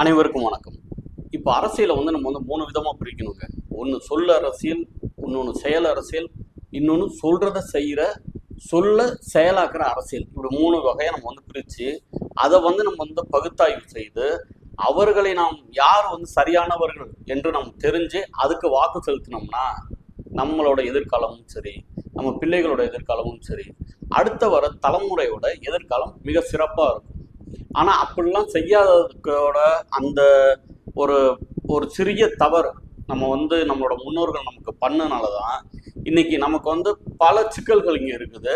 அனைவருக்கும் வணக்கம். இப்போ அரசியலை வந்து நம்ம வந்து மூணு விதமாக பிரிக்கணுங்க. ஒன்று சொல் அரசியல் இன்னொன்று செயல் அரசியல் இன்னொன்று சொல்கிறத செய்கிற சொல்ல செயலாக்குற அரசியல். இப்படி மூணு வகையை நம்ம வந்து பிரித்து அதை வந்து நம்ம வந்து பகுத்தாய்வு செய்து அவர்களை நாம் யார் வந்து சரியானவர்கள் என்று நாம் தெரிஞ்சு அதுக்கு வாக்கு செலுத்தினோம்னா நம்மளோட எதிர்காலமும் சரி நம்ம பிள்ளைகளோட எதிர்காலமும் சரி அடுத்த வர தலைமுறையோட எதிர்காலம் மிக சிறப்பாக இருக்கும். ஆனால் அப்படிலாம் செய்யாததுக்கோட அந்த ஒரு ஒரு சிறிய தவறு நம்ம வந்து நம்மளோட முன்னோர்கள் நமக்கு பண்ணனால தான் இன்னைக்கு நமக்கு வந்து பல சிக்கல்கள் இங்கே இருக்குது.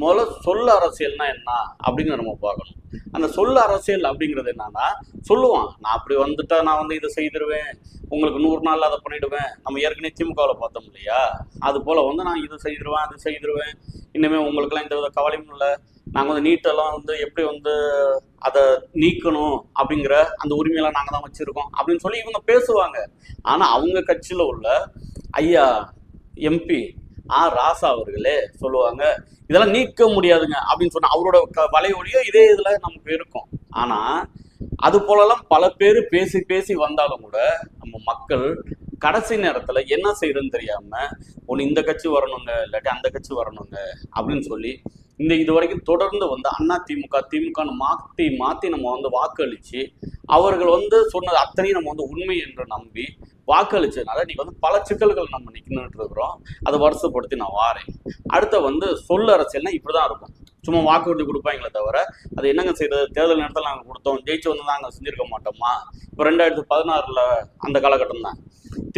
முதல்ல சொல் அரசியல்னா என்ன அப்படின்னு நம்ம பார்க்கணும். அந்த சொல் அரசியல் அப்படிங்கிறது என்னன்னா சொல்லுவான் நான் அப்படி வந்துட்டா நான் வந்து இதை செய்திருவேன். உங்களுக்கு நூறு நாள் அதை பண்ணிடுவேன். நம்ம ஏற்கனவே திமுகவில் பார்த்தோம் இல்லையா? அது போல வந்து நான் இதை செய்திருவேன் அது செய்திருவேன். இனிமேல் உங்களுக்குலாம் இந்த வித கவலையும் இல்லை. நாங்கள் வந்து நீட்டெல்லாம் வந்து எப்படி வந்து அதை நீக்கணும் அப்படிங்கிற அந்த உரிமையெல்லாம் நாங்கள் தான் வச்சுருக்கோம் அப்படின்னு சொல்லி இவங்க பேசுவாங்க. ஆனால் அவங்க கட்சியில் உள்ள ஐயா எம்பி ஆ ராசா அவர்களே சொல்லுவாங்க இதெல்லாம் நீக்க முடியாதுங்க அப்படின்னு சொன்னால் அவரோட க வலையொலியோ இதே இதில் நமக்கு இருக்கும் ஆனால் அது போலலாம் பல பேர் பேசி பேசி வந்தாலும் கூட நம்ம மக்கள் கடைசி நேரத்தில் என்ன செய்யறதுன்னு தெரியாம ஒன்று இந்த கட்சி வரணுங்க இல்லாட்டி அந்த கட்சி வரணுங்க அப்படின்னு சொல்லி இந்த இது வரைக்கும் தொடர்ந்து வந்து அண்ணா திமுக திமுகன்னு மாற்றி மாற்றி நம்ம வந்து வாக்களித்து அவர்கள் வந்து சொன்னது அத்தனையும் நம்ம வந்து உண்மை என்று நம்பி வாக்களிச்சதுனால நீ வந்து பல சிக்கல்கள் நம்ம நிற்கணுன்ட்டு இருக்கிறோம். அதை வருஷப்படுத்தி நான் வாரேன். அடுத்த வந்து சொல் அரசியல்னா இப்படி தான் இருக்கும். சும்மா வாக்குறுதி கொடுப்பாங்களே தவிர அது என்னங்க செய்யறது தேர்தல் நேரத்தில் நாங்கள் கொடுத்தோம் ஜெயிச்சு வந்து நாங்கள் செஞ்சிருக்க மாட்டோமா? இப்போ ரெண்டாயிரத்தி பதினாறில் அந்த காலகட்டம் தான்.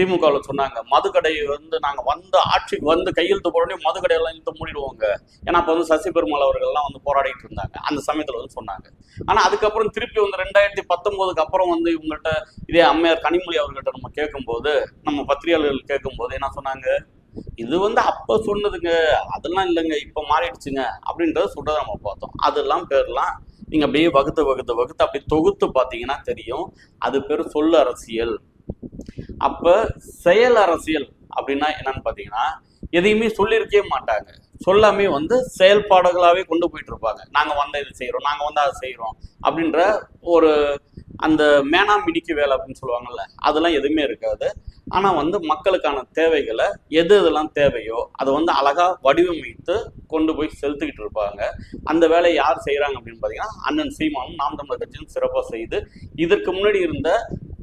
திமுகவில் சொன்னாங்க மதுக்கடை வந்து நாங்கள் வந்து ஆட்சிக்கு வந்து கையெழுத்து போடனே மதுக்கடையெல்லாம் இழுத்து மூடிடுவோங்க. ஏன்னா அப்போ வந்து சசி பெருமாள் அவர்கள்லாம் வந்து போராடிட்டு இருந்தாங்க. அந்த சமயத்தில் வந்து சொன்னாங்க. ஆனால் அதுக்கப்புறம் திருப்பி வந்து ரெண்டாயிரத்தி பத்தொம்போதுக்கு அப்புறம் வந்து இவங்கள்ட்ட இதே அம்மையார் கனிமொழி அவர்கிட்ட நம்ம கேட்கும்போது நம்ம பத்திரிகையாளர்கள் கேட்கும்போது என்ன சொன்னாங்க? இது வந்து அப்போ சொன்னதுங்க. அதெல்லாம் இல்லைங்க. இப்போ மாறிடுச்சுங்க. அப்படின்றத சொல்றதை நம்ம பார்த்தோம். அதெல்லாம் பேர்லாம் நீங்க அப்படியே வகுத்து வகுத்து வகுத்து அப்படி தொகுத்து பார்த்தீங்கன்னா தெரியும். அது பேர் சொல் அரசியல் அப்ப செயல் அரசியல் அப்படின்னா என்னன்னு பார்த்தீங்கன்னா எதையுமே சொல்லியிருக்கவே மாட்டாங்க. சொல்லாமே வந்து செயல்பாடுகளாகவே கொண்டு போயிட்டு இருப்பாங்க. நாங்கள் வந்த இது செய்கிறோம் நாங்கள் வந்து அதை செய்கிறோம் அப்படின்ற ஒரு அந்த மேனா மிடிக்கு வேலை அப்படின்னு சொல்லுவாங்கல்ல அதெல்லாம் எதுவுமே இருக்காது. ஆனால் வந்து மக்களுக்கான தேவைகளை எது எதெல்லாம் தேவையோ அதை வந்து அழகாக வடிவமைத்து கொண்டு போய் செலுத்திக்கிட்டு இருப்பாங்க. அந்த வேலையை யார் செய்கிறாங்க அப்படின்னு பார்த்தீங்கன்னா அண்ணன் சீமானும் நாம் தமிழர் கட்சியும் சிறப்பாக செய்து இதற்கு முன்னாடி இருந்த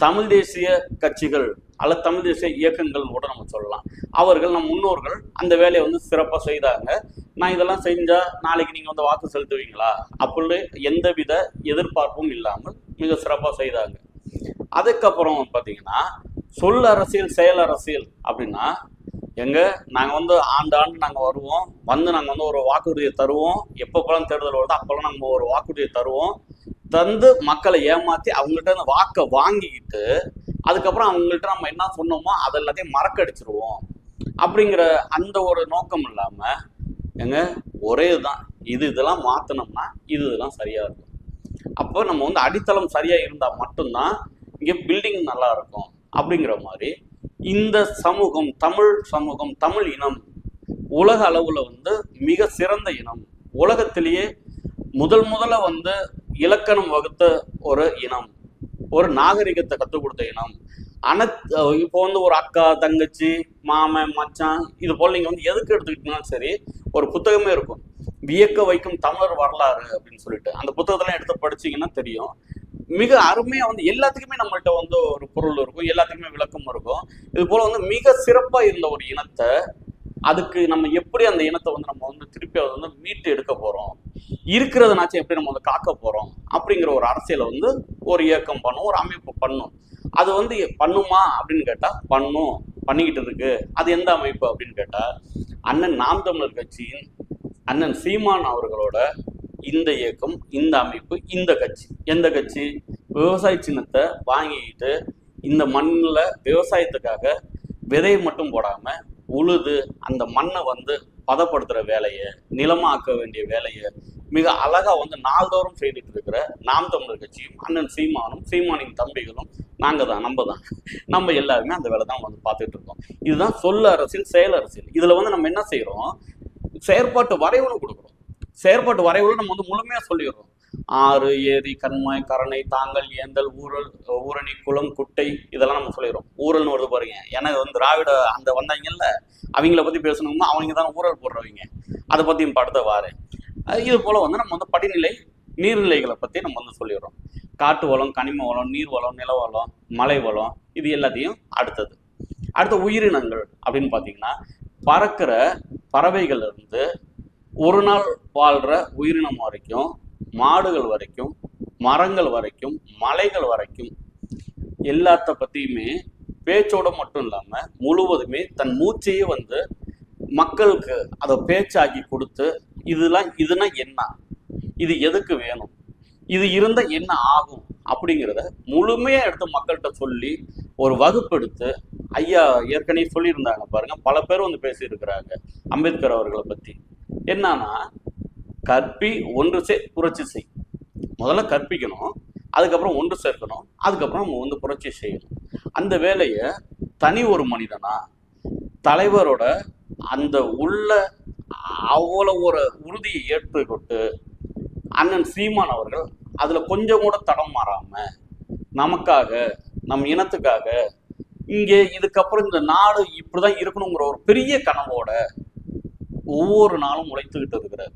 தமிழ் தேசிய கட்சிகள் அல்லது தமிழ் தேசிய இயக்கங்கள் கூட நம்ம சொல்லலாம். அவர்கள் நம் முன்னோர்கள் அந்த வேலையை வந்து சிறப்பாக செய்தாங்க. நான் இதெல்லாம் செஞ்சால் நாளைக்கு நீங்கள் வந்து வாக்கு செலுத்துவீங்களா? அப்படி எந்தவித எதிர்பார்ப்பும் இல்லாமல் மிக சிறப்பாக செய்தாங்க. அதுக்கப்புறம் பார்த்தீங்கன்னா சொல் அரசியல் செயல் அரசியல் அப்படின்னா எங்க நாங்கள் வந்து ஆண்டு ஆண்டு நாங்கள் வருவோம். வந்து நாங்கள் வந்து ஒரு வாக்குறுதியை தருவோம். எப்பப்பெல்லாம் தேர்தல் வருதோ அப்போல்லாம் நம்ம ஒரு வாக்குறுதியை தருவோம். தந்து மக்களை ஏமாற்றி அவங்கள்ட்ட அந்த வாக்கை வாங்கிக்கிட்டு அதுக்கப்புறம் அவங்கள்ட்ட நம்ம என்ன சொன்னோமோ அது எல்லாத்தையும் மறக்கடிச்சிருவோம். அப்படிங்கிற அந்த ஒரு நோக்கம் இல்லாமல் எங்க ஒரே இதுதான் இது இதெல்லாம் மாற்றினோம்னா இது இதெல்லாம் சரியா இருக்கும். அப்போ நம்ம வந்து அடித்தளம் சரியா இருந்தால் மட்டும்தான் இங்கே பில்டிங் நல்லா இருக்கும். அப்படிங்கிற மாதிரி இந்த சமூகம் தமிழ் சமூகம் தமிழ் இனம் உலக அளவில் வந்து மிக சிறந்த இனம். உலகத்திலேயே முதல் முதல்ல வந்து இலக்கணம் வகுத்த ஒரு இனம் ஒரு நாகரிகத்தை கற்றுக் கொடுத்த இனம். அனைத் இப்போ வந்து ஒரு அக்கா தங்கச்சி மாமன் மச்சான் இது போல் நீங்கள் வந்து எதுக்கு எடுத்துக்கிட்டீங்கன்னாலும் சரி ஒரு புத்தகமே இருக்கும். வியக்க வைக்கும் தமிழர் வரலாறு அப்படின்னு சொல்லிட்டு. அந்த புத்தகத்தெல்லாம் எடுத்து படிச்சீங்கன்னா தெரியும். மிக அருமையாக வந்து எல்லாத்துக்குமே நம்மள்கிட்ட வந்து ஒரு பொருள் இருக்கும். எல்லாத்துக்குமே விளக்கம் இருக்கும். இது போல் வந்து மிக சிறப்பாக இருந்த ஒரு இனத்தை அதுக்கு நம்ம எப்படி அந்த இனத்தை வந்து நம்ம வந்து திருப்பி அதை வந்து மீட்டு எடுக்க போகிறோம் இருக்கிறதுனாச்சும் எப்படி நம்ம வந்து காக்க போகிறோம் அப்படிங்கிற ஒரு அரசியலை வந்து ஒரு இயக்கம் பண்ணும் ஒரு அமைப்பு பண்ணும். அது வந்து பண்ணுமா அப்படின்னு கேட்டால் பண்ணும். பண்ணிக்கிட்டு இருக்கு. அது எந்த அமைப்பு அப்படின்னு கேட்டால் அண்ணன் நாம் தமிழர் கட்சியின் அண்ணன் சீமான் அவர்களோட இந்த இயக்கம் இந்த அமைப்பு இந்த கட்சி. எந்த கட்சி? விவசாய சின்னத்தை வாங்கிக்கிட்டு இந்த மண்ணில் விவசாயத்துக்காக விதையை மட்டும் போடாமல் உழுது அந்த மண்ணை வந்து பதப்படுத்துகிற வேலையை நிலமாக்க வேண்டிய வேலையை மிக அழகா வந்து நாள்தோறும் செய்துட்டு இருக்கிற நாம் தமிழர் கட்சியும் அண்ணன் சீமானும் சீமானின் தம்பிகளும் நாங்கள் தான் நம்ம தான். நம்ம எல்லாருமே அந்த வேலை தான் வந்து பார்த்துட்டு இருக்கோம். இதுதான் சொல்ல அரசியல் செயல் அரசியல். இதில் வந்து நம்ம என்ன செய்கிறோம் செயற்பாட்டு வரைவுன்னு கொடுக்குறோம். செயற்பாட்டு வரைவுல நம்ம வந்து முழுமையாக சொல்லிடுறோம். ஆறு ஏரி கண்மாய் கரணை தாங்கல் ஏந்தல் ஊரல் ஊரணி குளம் குட்டை இதெல்லாம் நம்ம சொல்லிடுறோம். ஊரல்னு வருது பாருங்க. ஏன்னா இது வந்து திராவிட அந்த வந்தாங்கல்ல அவங்கள பத்தி பேசணும்னா அவங்க தான் ஊரல் போடுறவங்க. அதை பத்தியும் படத்தை வாரு. இது போல வந்து நம்ம வந்து படிநிலை நீர்நிலைகளை பத்தி நம்ம வந்து சொல்லிடுறோம். காட்டு வளம் கனிம வளம் நீர் வளம் நில வளம் மலை வளம் இது எல்லாத்தையும் அடுத்தது. அடுத்த உயிரினங்கள் அப்படின்னு பார்த்தீங்கன்னா பறக்கிற பறவைகள் இருந்து ஒரு நாள் வாழ்கிற உயிரினம் வரைக்கும் மாடுகள் வரைக்கும் மரங்கள் வரைக்கும் மலைகள் வரைக்கும் எல்லாத்த பத்தியுமே பேச்சோட மட்டும் இல்லாம முழுவதுமே தன் மூச்சையே வந்து மக்களுக்கு அதை பேச்சாக்கி கொடுத்து இதெல்லாம் இதுனா என்ன? இது எதுக்கு வேணும்? இது இருந்தால் என்ன ஆகும்? அப்படிங்கிறத முழுமையாக எடுத்து மக்கள்கிட்ட சொல்லி ஒரு வகுப்பெடுத்து ஐயா ஏற்கனவே சொல்லியிருந்தாங்க பாருங்க பல பேர் வந்து பேசியிருக்கிறாங்க அம்பேத்கர் அவர்களை பத்தி. என்னன்னா கற்பி ஒன்று சே புரட்சி செய். முதல்ல கற்பிக்கணும் அதுக்கப்புறம் ஒன்று சேர்க்கணும் அதுக்கப்புறம் நம்ம வந்து புரட்சி செய்யணும். அந்த வேலையை தனி ஒரு மனிதனா தலைவரோட அந்த உள்ள அவ்வளோ ஒரு உறுதியை ஏற்றுக்கொண்டு அண்ணன் சீமான் அவர்கள் அதில் கொஞ்சம் கூட தடம் மாறாமல் நமக்காக நம் இனத்துக்காக இங்கே இதுக்கப்புறம் இந்த நாடு இப்படிதான் இருக்கணுங்கிற ஒரு பெரிய கனவோட ஒவ்வொரு நாளும் உழைத்துக்கிட்டு இருக்கிறார்.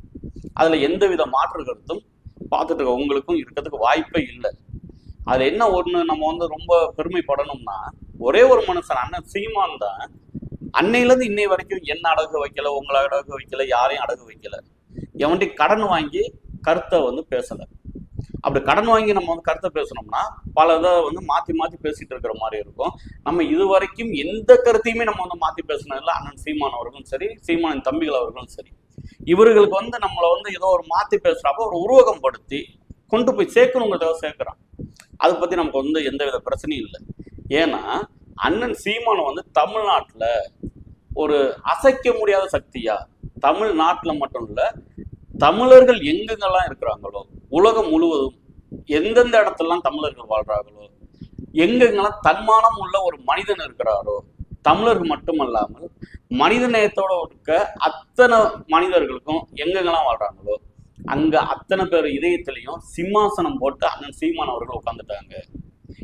அதுல எந்த வித மாற்று கருத்தும் பார்த்துட்டு இருக்க உங்களுக்கும் இருக்கிறதுக்கு வாய்ப்பே இல்லை. அதுல என்ன ஒண்ணு நம்ம வந்து ரொம்ப பெருமைப்படணும்னா ஒரே ஒரு மனுஷன் அண்ணன் சீமான் தான் அன்னையிலேருந்து இன்னை வரைக்கும் என்ன அடகு வைக்கல உங்களை அடகு வைக்கல யாரையும் அடகு வைக்கல. எவன்ட்டி கடன் வாங்கி கருத்தை வந்து பேசல. அப்படி கடன் வாங்கி நம்ம வந்து கருத்தை பேசணும்னா பல இதை வந்து மாத்தி மாத்தி பேசிட்டு இருக்கிற மாதிரி இருக்கும். நம்ம இது வரைக்கும் எந்த கருத்தையுமே நம்ம வந்து மாத்தி பேசினதில்ல அண்ணன் சீமான் அவர்களும் சரி சீமானின் தம்பிகள் அவர்களும் சரி. இவர்களுக்கு வந்து நம்மளை வந்து ஏதோ ஒரு மாத்தி பேசுறப்ப ஒரு உருவகம் படுத்தி கொண்டு போய் சேர்க்கணுங்கிறதாக சேர்க்கிறான். அதை பத்தி நமக்கு வந்து எந்த வித பிரச்சனையும் இல்லை. ஏன்னா அண்ணன் சீமானை வந்து தமிழ்நாட்டுல ஒரு அசைக்க முடியாத சக்தியா தமிழ்நாட்டுல மட்டும் இல்ல தமிழர்கள் எங்கெங்கெல்லாம் இருக்கிறாங்களோ உலகம் முழுவதும் எந்தெந்த இடத்துலலாம் தமிழர்கள் வாழ்றாங்களோ எங்கெங்கெல்லாம் தன்மானம் உள்ள ஒரு மனிதன் இருக்கிறாரோ தமிழர்கள் மட்டுமல்லாமல் மனித நேயத்தோட இருக்க அத்தனை மனிதர்களுக்கும் எங்கெங்கெல்லாம் வாழ்றாங்களோ அங்க அத்தனை பேர் இதயத்திலையும் சிம்மாசனம் போட்டு அண்ணன் சீமான் அவர்கள் உட்காந்துட்டாங்க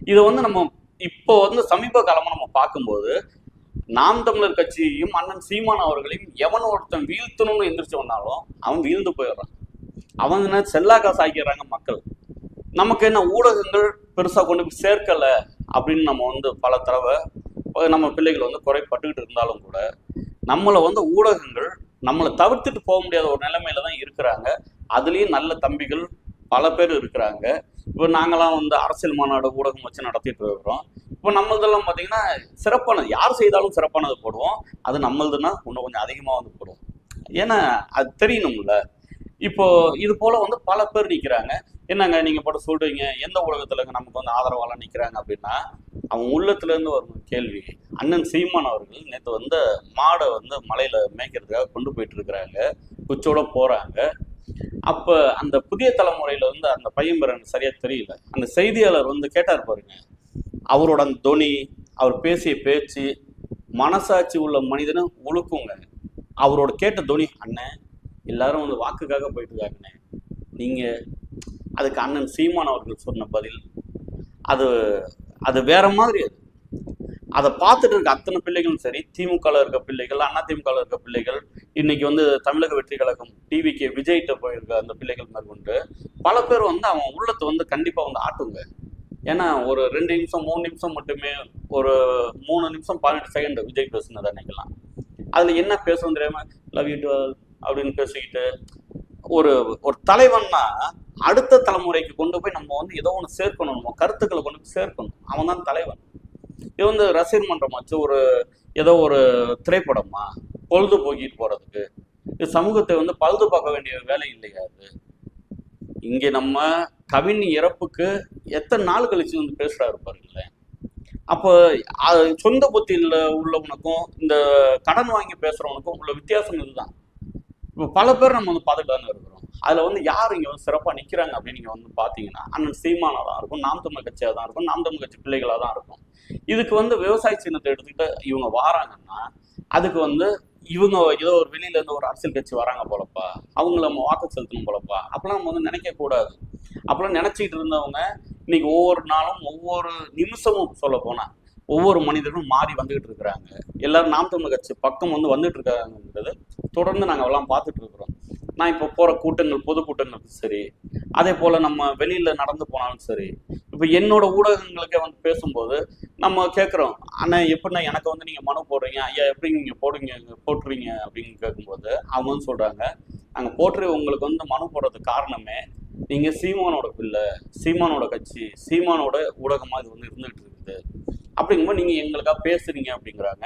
இதை வந்து நம்ம இப்போ வந்து சமீப காலமா நம்ம பார்க்கும்போது நாம் தமிழர் கட்சியையும் அண்ணன் சீமான் அவர்களையும் எவன் ஒருத்தன் வீழ்த்தணும்னு எந்திரிச்சு வந்தாலும் அவன் வீழ்ந்து போயிடுறான். அவங்க என்ன செல்லா காசு ஆக்கிடுறாங்க மக்கள்? நமக்கு என்ன ஊடகங்கள் பெருசா கொண்டு போய் சேர்க்கல அப்படின்னு நம்ம வந்து பல தடவை நம்ம பிள்ளைகள் வந்து குறைப்பட்டுக்கிட்டு இருந்தாலும் கூட நம்மளை வந்து ஊடகங்கள் நம்மளை தவிர்த்துட்டு போக முடியாத ஒரு நிலைமையில தான் இருக்கிறாங்க. அதுலேயும் நல்ல தம்பிகள் பல பேர் இருக்கிறாங்க. இப்போ நாங்களாம் வந்து அரசியல் மாநாடு ஊடகம் வச்சு நடத்திட்டு இருக்கிறோம். இப்போ நம்மளதெல்லாம் பார்த்தீங்கன்னா சிறப்பானது. யார் செய்தாலும் சிறப்பானது போடுவோம். அது நம்மளதுன்னா இன்னும் கொஞ்சம் அதிகமாக வந்து போடுவோம். ஏன்னா அது தெரியணும்ல. இப்போ இது போல வந்து பல பேர் நிற்கிறாங்க என்னங்க நீங்க போட்டு சொல்றீங்க? எந்த உலகத்துல நமக்கு வந்து ஆதரவாலாம் நிற்கிறாங்க அப்படின்னா அவங்க உள்ளத்துல இருந்து ஒரு கேள்வி. அண்ணன் சீமான் அவர்கள் நேற்று வந்து மாடை வந்து மலையில மேய்க்கிறதுக்காக கொண்டு போயிட்டு இருக்கிறாங்க. குச்சோட போறாங்க. அப்ப அந்த புதிய தலைமுறையில வந்து அந்த பையன் பேர் சரியா தெரியல. அந்த செய்தியாளர் வந்து கேட்டார் பாருங்க. அவரோட அந்த துணி அவர் பேசிய பேச்சு மனசாட்சி உள்ள மனிதனை ஒழுக்குங்க அவரோட கேட்ட தொனி அண்ணன் எல்லாரும் வந்து வாக்குக்காக போயிட்டு இருக்காங்கண்ணே நீங்கள் அதுக்கு அண்ணன் சீமான் அவர்கள் சொன்ன பதில் அது அது வேற மாதிரி அது. அதை பார்த்துட்டு இருக்க அத்தனை பிள்ளைகளும் சரி திமுகவில் இருக்க பிள்ளைகள் அண்ணா திமுகவில் இருக்க பிள்ளைகள் இன்னைக்கு வந்து தமிழக வெற்றி கழகம் டிவிக்கு விஜய்கிட்ட போயிருக்க அந்த பிள்ளைகள் மேற்கொண்டு பல பேர் வந்து அவன் உள்ளத்தை வந்து கண்டிப்பாக வந்து ஆட்டுங்க. ஏன்னா ஒரு ரெண்டு நிமிஷம் மூணு நிமிஷம் மட்டுமே ஒரு மூணு நிமிஷம் பதினெட்டு செகண்ட் விஜய் பேசுனது அன்னைக்கெல்லாம். அதில் என்ன பேசணும் தெரியாமல் லவ் யூ அப்படின்னு பேசிக்கிட்டு ஒரு ஒரு தலைவன்னா அடுத்த தலைமுறைக்கு கொண்டு போய் நம்ம வந்து ஏதோ ஒன்று சேர்க்கணும் நம்ம கருத்துக்களை கொண்டு போய் சேர்க்கணும். அவன் தான் தலைவன். இது வந்து ரசிகர் மன்றமாச்சு ஒரு ஏதோ ஒரு திரைப்படமா? பொழுதுபோக்கிட்டு போறதுக்கு. இது சமூகத்தை வந்து பழுது பார்க்க வேண்டிய வேலை இல்லையா அது இங்கே நம்ம கவின் இறப்புக்கு எத்தனை நாள் கழிச்சு வந்து பேசுறாரு பாருங்களேன் அப்போ அது சொந்த புத்தியில் உள்ளவனுக்கும் இந்த கடன் வாங்கி பேசுறவனுக்கும் உள்ள வித்தியாசம் இதுதான். இப்போ பல பேர் நம்ம வந்து பார்த்துட்டு இருக்கிறோம். அதில் வந்து யார் இங்கே வந்து சிறப்பாக நிற்கிறாங்க அப்படின்னு நீங்கள் வந்து பார்த்தீங்கன்னா அண்ணன் சீமானா தான் இருக்கும் நாம் தமிழ் கட்சியாக தான் இருக்கும் நாம் தமிழ் கட்சி பிள்ளைகளாக தான் இருக்கும். இதுக்கு வந்து விவசாய சின்னத்தை எடுத்துக்கிட்டு இவங்க வாராங்கன்னா அதுக்கு வந்து இவங்க ஏதோ ஒரு வெளியிலேருந்து ஒரு அரசியல் கட்சி வராங்க போலப்பா அவங்கள நம்ம வாக்கு செலுத்தணும் போலப்பா அப்பெல்லாம் நம்ம வந்து நினைக்கக்கூடாது அப்பெல்லாம் இருந்தவங்க இன்னைக்கு ஒவ்வொரு நாளும் ஒவ்வொரு நிமிஷமும் சொல்ல போனால் ஒவ்வொரு மனிதர்களும் மாறி வந்துகிட்டு இருக்கிறாங்க. எல்லாரும் நாம் தமிழ் கட்சி பக்கம் வந்து வந்துட்டு இருக்காங்கன்றது தொடர்ந்து நாங்கள் எல்லாம் பார்த்துட்டு இருக்கிறோம். நான் இப்போ போற கூட்டங்கள் பொது கூட்டங்களுக்கு சரி அதே போல நம்ம வெளியில நடந்து போனாலும் சரி இப்போ என்னோட ஊடகங்களுக்கே வந்து பேசும்போது நம்ம கேட்குறோம் ஆனால் எப்படிண்ணா எனக்கு வந்து நீங்க மனு போடுறீங்க ஐயா எப்படி நீங்க போடுவீங்க போட்டுருவீங்க அப்படின்னு கேட்கும்போது அவங்க வந்து சொல்றாங்க நாங்கள் போட்டு உங்களுக்கு வந்து மனு போடுறதுக்கு காரணமே நீங்க சீமானோட பிள்ளை சீமானோட கட்சி சீமானோட ஊடகமா இது வந்து இருந்துகிட்டு இருக்குது. அப்படிங்கும்போது நீங்கள் எங்களுக்காக பேசுறீங்க அப்படிங்கிறாங்க.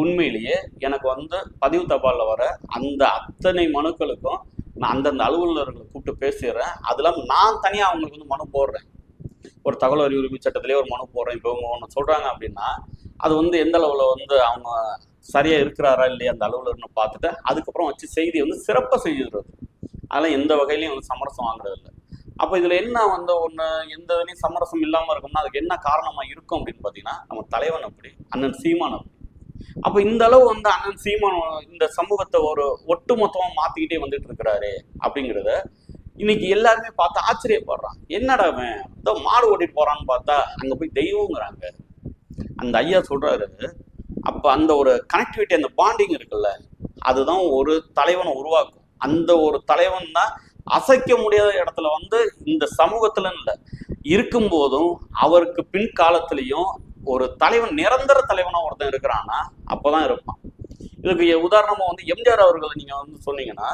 உண்மையிலேயே எனக்கு வந்து பதிவு தபாலில் வர அந்த அத்தனை மனுக்களுக்கும் நான் அந்தந்த அலுவலர்களை கூப்பிட்டு பேசிடுறேன். அதெல்லாம் நான் தனியாக அவங்களுக்கு வந்து மனு போடுறேன். ஒரு தகவல் அறிவு உரிமை சட்டத்திலே ஒரு மனு போடுறேன். இப்போ இவங்க ஒன்று சொல்கிறாங்க அப்படின்னா அது வந்து எந்த அளவில் வந்து அவங்க சரியாக இருக்கிறாரா இல்லையா அந்த அலுவலர்னு பார்த்துட்டு அதுக்கப்புறம் வச்சு செய்தியை வந்து சிறப்பாக செய்துடுறது அதெல்லாம் எந்த வகையிலையும் வந்து சமரசம் வாங்குறது இல்லை. அப்போ இதுல என்ன வந்து ஒண்ணு எந்த இதுலையும் சமரசம் இல்லாம இருக்கும்னா அதுக்கு என்ன காரணமா இருக்கும் அப்படின்னு பாத்தீங்கன்னா நம்ம தலைவன் அப்படி அண்ணன் சீமான் அப்படி. அப்ப இந்த அளவு வந்து அண்ணன் சீமான் இந்த சமூகத்தை ஒரு ஒட்டுமொத்தமா மாத்திக்கிட்டே வந்துட்டு இருக்கிறாரு அப்படிங்கிறத இன்னைக்கு எல்லாருமே பார்த்து ஆச்சரியப்படுறான். என்னடா அவன் மாடு ஓட்டிட்டு போறான்னு பார்த்தா அங்க போய் தெய்வங்கிறாங்க. அந்த ஐயா சொல்றாரு அப்ப அந்த ஒரு கனெக்டிவிட்டி அந்த பாண்டிங் இருக்குல்ல அதுதான் ஒரு தலைவனை உருவாக்கும். அந்த ஒரு தலைவன் தான் அசைக்க முடியாத இடத்துல வந்து இந்த சமூகத்துல இல்லை. இருக்கும்போதும் அவருக்கு பின் காலத்திலையும் ஒரு தலைவன் நிரந்தர தலைவனா ஒருத்தன் இருக்கிறான்னா அப்பதான் இருப்பான். இதுக்கு உதாரணமா வந்து எம்ஜிஆர் அவர்களை நீங்க வந்து சொன்னீங்கன்னா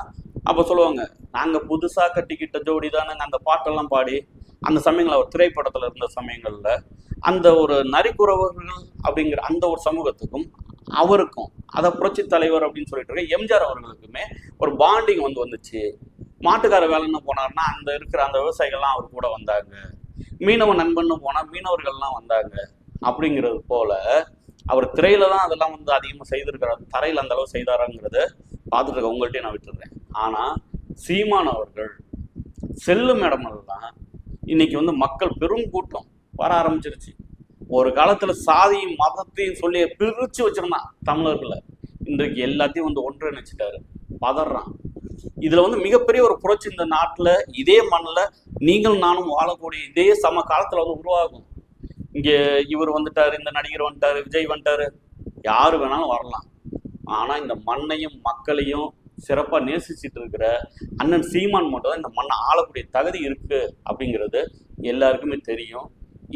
அப்ப சொல்லுவாங்க நாங்க புதுசா கட்டிக்கிட்ட ஜோடி தானே அந்த பாட்டெல்லாம் பாடி. அந்த சமயங்கள் அவர் திரைப்படத்துல இருந்த சமயங்கள்ல அந்த ஒரு நரிக்குறவர்கள் அப்படிங்கிற அந்த ஒரு சமூகத்துக்கும் அவருக்கும் அதை புரட்சி தலைவர் அப்படின்னு சொல்லிட்டு இருக்க எம்ஜிஆர் அவர்களுக்குமே ஒரு பாண்டிங் வந்து வந்துச்சு. மாட்டுக்கார வேலைன்னு போனாருன்னா அந்த இருக்கிற அந்த விவசாயிகள்லாம் அவர் கூட வந்தாங்க. மீனவ நண்பன்னு போனா மீனவர்கள்லாம் வந்தாங்க. அப்படிங்கிறது போல அவர் திரையில தான் அதெல்லாம் வந்து அதிகமாக செய்திருக்கிறார் தரையில் அந்த அளவு செய்தாராங்கிறத பார்த்துட்டு இருக்க உங்கள்கிட்டயே நான் விட்டுறேன். ஆனா சீமான் அவர்கள் செல்லும் இடமெல்லாம் இன்னைக்கு வந்து மக்கள் பெரும் கூட்டம். வர ஆரம்பிச்சிருச்சு. ஒரு காலத்துல சாதியும் மதத்தையும் சொல்லி பிரிச்சு வச்சிருந்தான் தமிழர்களை. இன்றைக்கு எல்லாத்தையும் வந்து ஒன்றிணைச்சிட்டாரு. பதறான். இதுல வந்து மிகப்பெரிய ஒரு புரட்சி இந்த நாட்டுல இதே மண்ணில் நீங்களும் நானும் வாழக்கூடிய இதே சம காலத்துல வந்து உருவாகும். இங்க இவர் வந்துட்டாரு இந்த நடிகர் வந்துட்டாரு விஜய் வந்துட்டாரு. யாரு வேணாலும் வரலாம். ஆனா இந்த மண்ணையும் மக்களையும் சிறப்பாக நேசிச்சிட்டு இருக்கிற அண்ணன் சீமான் மட்டும் தான் இந்த மண்ணை ஆளக்கூடிய தகுதி இருக்கு அப்படிங்கிறது எல்லாருக்குமே தெரியும்.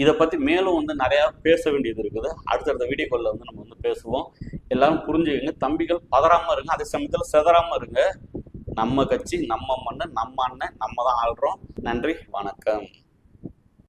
இதை பற்றி மேலும் வந்து நிறையா பேச வேண்டியது இருக்குது. அடுத்தடுத்த வீடியோக்களில் வந்து நம்ம வந்து பேசுவோம். எல்லாரும் புரிஞ்சுக்கங்க. தம்பிகள் பதறாமல் இருங்க. அதே சமயத்தில் செதறாமல் இருங்க. நம்ம கட்சி நம்ம மண்ணு நம்ம அண்ணன் நம்ம தான் ஆள்றோம். நன்றி வணக்கம்.